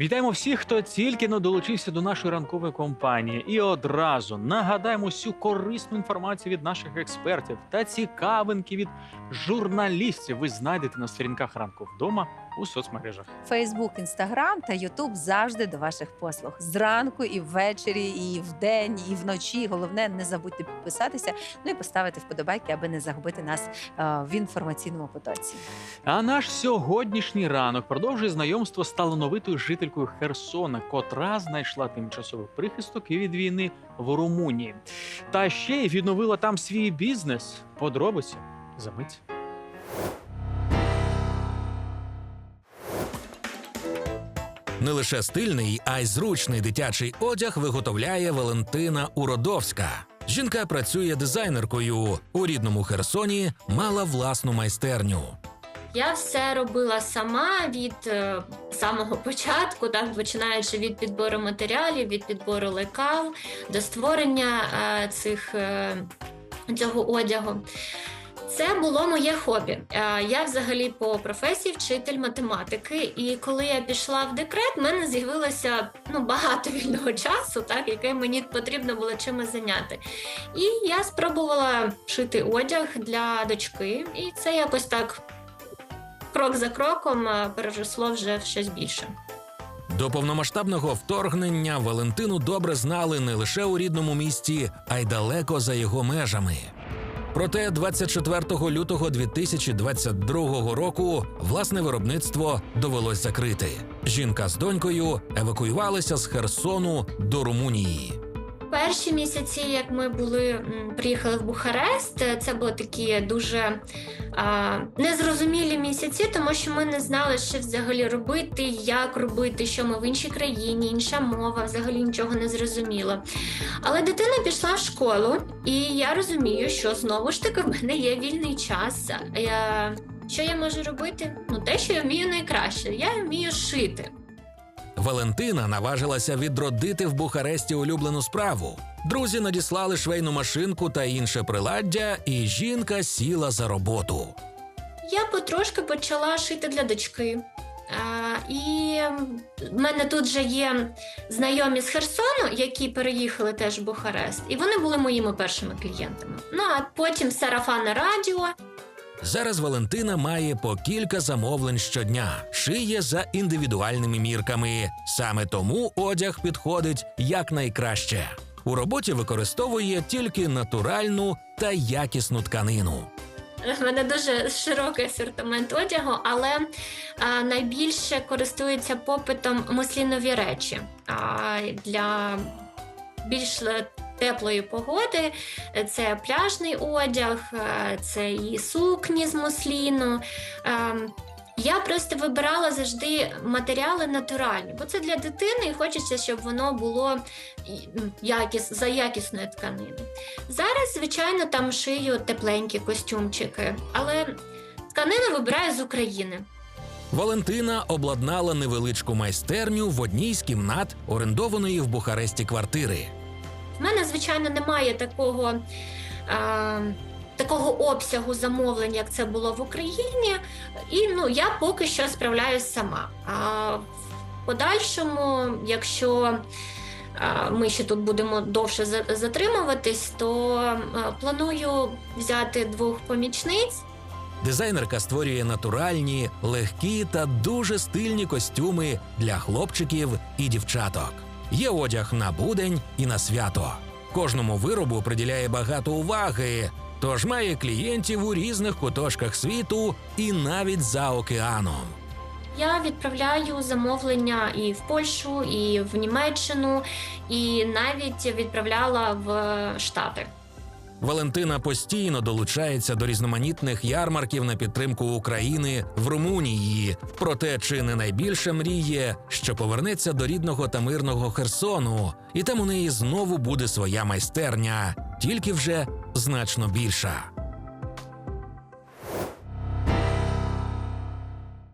Вітаємо всіх, хто тільки но долучився до нашої ранкової компанії. І одразу нагадаємо всю корисну інформацію від наших експертів та цікавинки від журналістів. Ви знайдете на сторінках ранку вдома у соцмережах. Фейсбук, Інстаграм та Ютуб завжди до ваших послуг. Зранку і ввечері, і вдень, і вночі. Головне, не забудьте підписатися, ну і поставити вподобайки, аби не загубити нас е, в інформаційному потоці. А наш сьогоднішній ранок продовжує знайомство з талановитою жителькою Херсона, котра знайшла тимчасовий прихисток і від війни в Румунії. Та ще й відновила там свій бізнес. Подробиці за мить. Не лише стильний, а й зручний дитячий одяг виготовляє Валентина Уродовська. Жінка працює дизайнеркою. У рідному Херсоні мала власну майстерню. Я все робила сама від е, самого початку, так починаючи від підбору матеріалів, від підбору лекал до створення е, цих е, цього одягу. Це було моє хобі. Е, Я взагалі по професії вчитель математики, і коли я пішла в декрет, в мене з'явилося ну багато вільного часу, так яке мені потрібно було чимось зайняти. І я спробувала шити одяг для дочки, і це якось так крок за кроком е, переросло вже в щось більше. До повномасштабного вторгнення Валентину добре знали не лише у рідному місті, а й далеко за його межами. Проте 24 лютого 2022 року власне виробництво довелось закрити. Жінка з донькою евакуювалися з Херсону до Румунії. Перші місяці, як ми були приїхали в Бухарест, це були такі дуже а, незрозумілі місяці, тому що ми не знали, що взагалі робити, як робити, що ми в іншій країні, інша мова, взагалі нічого не зрозуміло. Але дитина пішла в школу, і я розумію, що знову ж таки в мене є вільний час. Я, що я можу робити? Ну, те, що я вмію найкраще. Я вмію шити. Валентина наважилася відродити в Бухаресті улюблену справу. Друзі надіслали швейну машинку та інше приладдя, і жінка сіла за роботу. Я потрошки почала шити для дочки. А, і в мене тут же є знайомі з Херсону, які переїхали теж в Бухарест, і вони були моїми першими клієнтами. Ну а потім сарафанне радіо. Зараз Валентина має по кілька замовлень щодня, шиє за індивідуальними мірками. Саме тому одяг підходить якнайкраще. У роботі використовує тільки натуральну та якісну тканину. В мене дуже широкий асортимент одягу, але а, найбільше користуються попитом муслінові речі а, для більш теплої погоди. Це пляжний одяг, е, це і сукні з мусліну. Ем, Я просто вибирала завжди матеріали натуральні, бо це для дитини і хочеться, щоб воно було якіс, за якісної тканини. Зараз, звичайно, там шию тепленькі костюмчики, але тканину вибираю з України. Валентина обладнала невеличку майстерню в одній з кімнат орендованої в Бухаресті квартири. В мене, звичайно, немає такого. А, Такого обсягу замовлень, як це було в Україні, і ну я поки що справляюсь сама. А в подальшому, якщо ми ще тут будемо довше за- затримуватись, то планую взяти двох помічниць Дизайнерка створює натуральні, легкі та дуже стильні костюми для хлопчиків і дівчаток. Є одяг на будень і на свято. Кожному виробу приділяє багато уваги, тож має клієнтів у різних куточках світу і навіть за океаном. Я відправляю замовлення і в Польщу, і в Німеччину, і навіть відправляла в Штати. Валентина постійно долучається до різноманітних ярмарків на підтримку України в Румунії. Проте чи не найбільше мріє, що повернеться до рідного та мирного Херсону, і там у неї знову буде своя майстерня, тільки вже значно більша.